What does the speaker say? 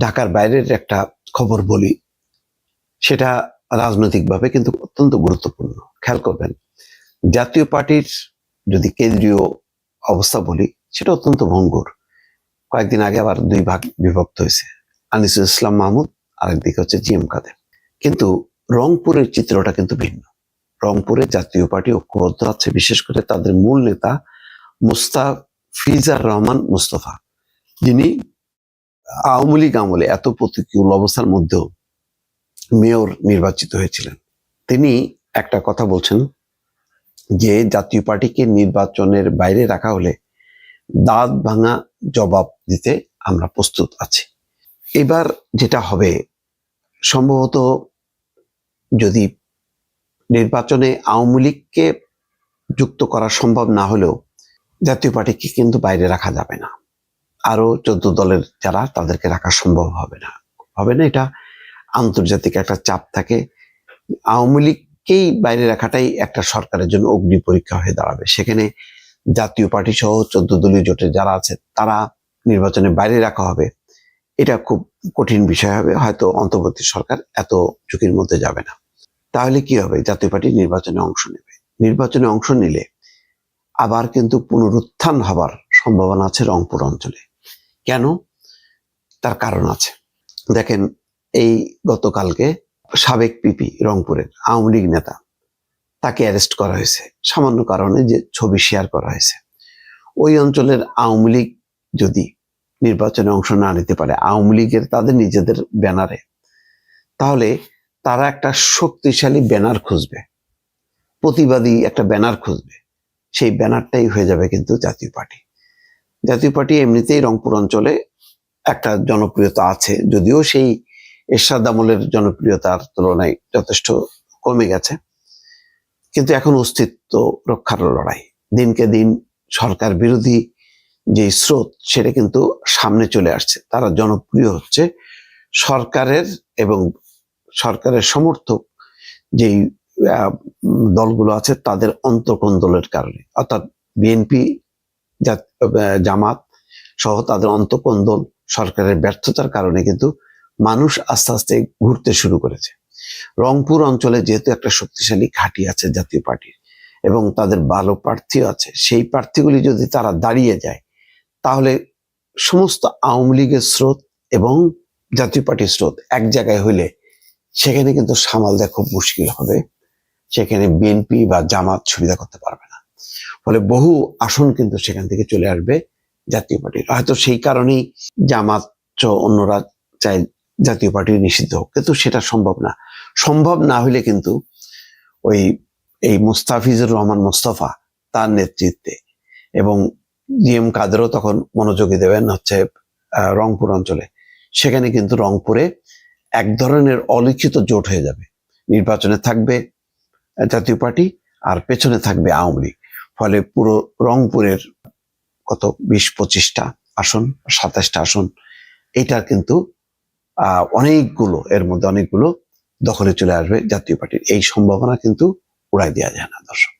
ঢাকার বাইরের একটা খবর বলি, সেটা রাজনৈতিকভাবে কিন্তু অত্যন্ত গুরুত্বপূর্ণ। খেয়াল করবেন, জাতীয় পার্টির যদি কেন্দ্রীয় অবস্থা বলি, সেটা অত্যন্ত ভঙ্গুর। কয়েকদিন আগে আবার দুই ভাগ বিভক্ত হয়েছে, আনিসুল ইসলাম মাহমুদ আরেকদিকে হচ্ছে জি এম কাদের। কিন্তু রংপুরের চিত্রটা কিন্তু ভিন্ন। রংপুরে জাতীয় পার্টি ঐক্যবদ্ধ আছে, বিশেষ করে তাদের মূল নেতা মুস্তাফিজার রহমান মুস্তফা। যিনি আওয়ামী লীগ আমলে এত প্রতিকূল অবস্থার মধ্যেও মেয়র নির্বাচিত হয়েছিলেন। তিনি একটা কথা বলছেন যে, জাতীয় পার্টিকে নির্বাচনের বাইরে রাখা হলে দাঁত ভাঙা জবাব দিতে আমরা প্রস্তুত আছি। এবার যেটা হবে, সম্ভবত যদি নির্বাচনে আওয়ামী লীগকে যুক্ত করা সম্ভব না হলেও জাতীয় পার্টিকে কিন্তু বাইরে রাখা যাবে না। আরও চোদ্দ দলের যারা তাদেরকে রাখা সম্ভব হবে না। হবে না, এটা আন্তর্জাতিক একটা চাপ থাকে। আওয়ামী লীগকেই বাইরে রাখাটাই একটা সরকারের জন্য অগ্নি পরীক্ষা হয়ে দাঁড়াবে। সেখানে জাতীয় পার্টি সহ চোদ্দ দলীয় জোটের যারা আছে, তারা নির্বাচনে বাইরে রাখা হবে। এটা খুব কঠিন বিষয় হবে, হয়তো অন্তর্বর্তী সরকার এত ঝুঁকির মধ্যে যাবে না। তাহলে কি হবে? জাতীয় পার্টি নির্বাচনে অংশ নেবে। নির্বাচনে অংশ নিলে আবার কিন্তু পুনরুত্থান হবার সম্ভাবনা আছে রংপুর অঞ্চলে। কেন? তার কারণ আছে। দেখেন, এই গতকালকে সাবেক পিপি রংপুরের আওয়ামী লীগ নেতা তাকে অ্যারেস্ট করা হয়েছে। সামান্য কারণে যে ছবি শেয়ার করা হয়েছে। ওই অঞ্চলের আওয়ামী লীগ যদি নির্বাচনে অংশ না নিতে পারে, আওয়ামী লীগের তাদের নিজেদের ব্যানারে, তাহলে তারা একটা শক্তিশালী ব্যানার খুঁজবে। প্রতিবাদী একটা ব্যানার খুঁজবে। সেই ব্যানারটাই হয়ে যাবে কিন্তু জাতীয় পার্টি। জাতীয় পার্টি এমনিতেই রংপুর অঞ্চলে একটা জনপ্রিয়তা আছে, যদিও সেই এরশাদ আমলের জনপ্রিয়তার তুলনায় যথেষ্ট কমে গেছে। কিন্তু এখন অস্তিত্ব রক্ষার লড়াই। দিনকে দিন সরকার বিরোধী যে স্রোত, সেটা কিন্তু সামনে চলে আসছে। তারা জনপ্রিয় হচ্ছে সরকারের এবং সরকারের সমর্থক যেই দলগুলো আছে, তাদের অন্তকন্দলের কারণে। অর্থাৎ বিএনপি জামাত সহ তাদের অন্তকন্দল সরকারের ব্যর্থতার কারণে কিন্তু মানুষ আস্তে আস্তে ঘুরতে শুরু করেছে। রংপুর অঞ্চলে যেহেতু একটা শক্তিশালী ঘাঁটি আছে জাতীয় পার্টির এবং তাদের ভালো প্রার্থীও আছে, সেই প্রার্থীগুলি যদি তারা দাঁড়িয়ে যায়, তাহলে সমস্ত আওয়ামী লীগের স্রোত এবং জাতীয় পার্টির স্রোত এক জায়গায় হইলে সেখানে কিন্তু সামাল দেওয়া খুব মুশকিল হবে। সেখানে বিএনপি বা জামাত সুবিধা করতে পারবে না। ফলে বহু আসন কিন্তু সেখান থেকে চলে আসবে জাতীয় পার্টির হয়তো সেই কারণেই জামাত অন্যরা চাই জাতীয় পার্টি নিষিদ্ধ হোক। কিন্তু সেটা সম্ভব না। সম্ভব না হলে কিন্তু ওই, এই মুস্তাফিজুর রহমান মোস্তফা তার নেতৃত্বে এবং জি এম কাদেরও তখন মনোযোগী দেবেন হচ্ছে রংপুর অঞ্চলে। সেখানে কিন্তু রংপুরে এক ধরনের অলিখিত জোট হয়ে যাবে। নির্বাচনে থাকবে জাতীয় পার্টি আর পেছনে থাকবে আওয়ামী লীগ। ফলে পুরো রংপুরের কত, বিশ পঁচিশটা আসন, সাতাশটা আসন, এটা কিন্তু অনেকগুলো, এর মধ্যে অনেকগুলো দখলে চলে আসবে জাতীয় পার্টির। এই সম্ভাবনা কিন্তু উড়াই দেওয়া যায় না, দর্শক।